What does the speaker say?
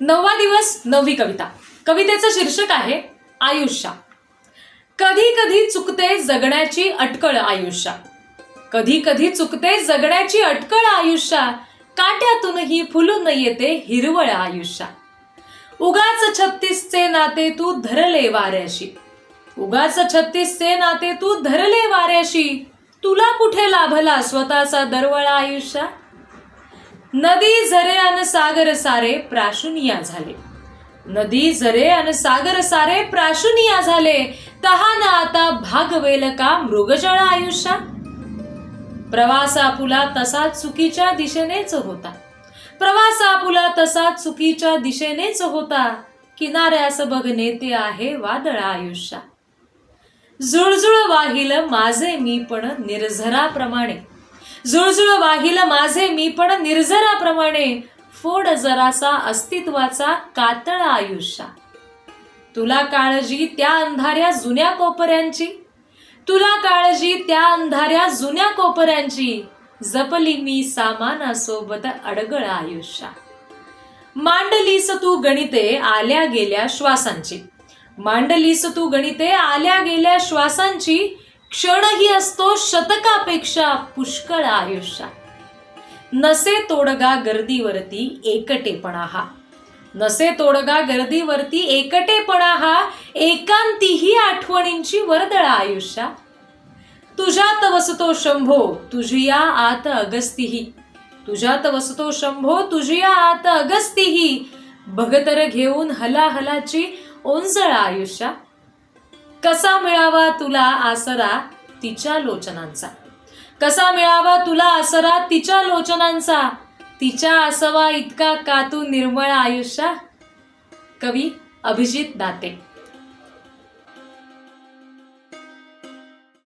नववा दिवस नववी कविता. कवितेचं शीर्षक आहे आयुष्या. कधी कधी चुकते जगण्याची अटकळ आयुष्या. कधी कधी चुकते जगण्याची अटकळ आयुष्या. काट्यातूनही फुलून येते हिरवळ आयुष्या. उगाच छत्तीसचे नाते तू धरले वाऱ्याशी. उगाच छत्तीसचे नाते तू धरले वाऱ्याशी. तुला कुठे लाभला स्वतःचा दरवळा आयुष्या? नदी झरे अन सागर सारे प्राशुनिया झाले. नदी झरे अन सागर सारे प्राशुनिया झाले. तहान आता भागवेल का मृगजळ आयुष्या प्रवास आपुला तसा चुकीच्या दिशेनेच होता. प्रवास आपुला तसा चुकीच्या दिशेनेच होता. किनाऱ्यास बघणे ते आहे वादळ आयुष्या जुळजुळ वाहिल माझे मी पण निर्झराप्रमाणे जुळजुळ वाहिल माझे मी पण निर्जराप्रमाणे. फोड जरासा अस्तित्वाचा कातळ आयुष्या तुला काळजी त्या अंधाऱ्या जुन्या कोपऱ्यांची? तुला काळजी त्या अंधाऱ्या जुन्या कोपऱ्यांची? जपली मी सामानासोबत अडगळ आयुष्या मांडलीस तू गणिते आल्या गेल्या श्वासांची. मांडलीस तू गणिते आल्या गेल्या श्वासांची क्षणही असतो शतकापेक्षा पुष्कळ आयुष्या नसे तोडगा गर्दीवरती एकटेपणा हा नसे तोडगा गर्दीवरती एकटेपणा हा एकांतीही आठवणींची वर्दळ आयुष्या तुझ्यात वसतो शंभो तुझिया आत अगस्तीही. तुझ्यात वसतो शंभो तुझिया आत अगस्तीही. भगतर घेऊन हलाहलाची ओंजळ आयुष्या कसा मिळावा तुला आसरा तिच्या लोचनांचा? कसा मिळावा तुला आसरा तिच्या लोचनांचा? तिच्या आसवा इतका का तू निर्मळ आयुष्या कवी अभिजित दाते.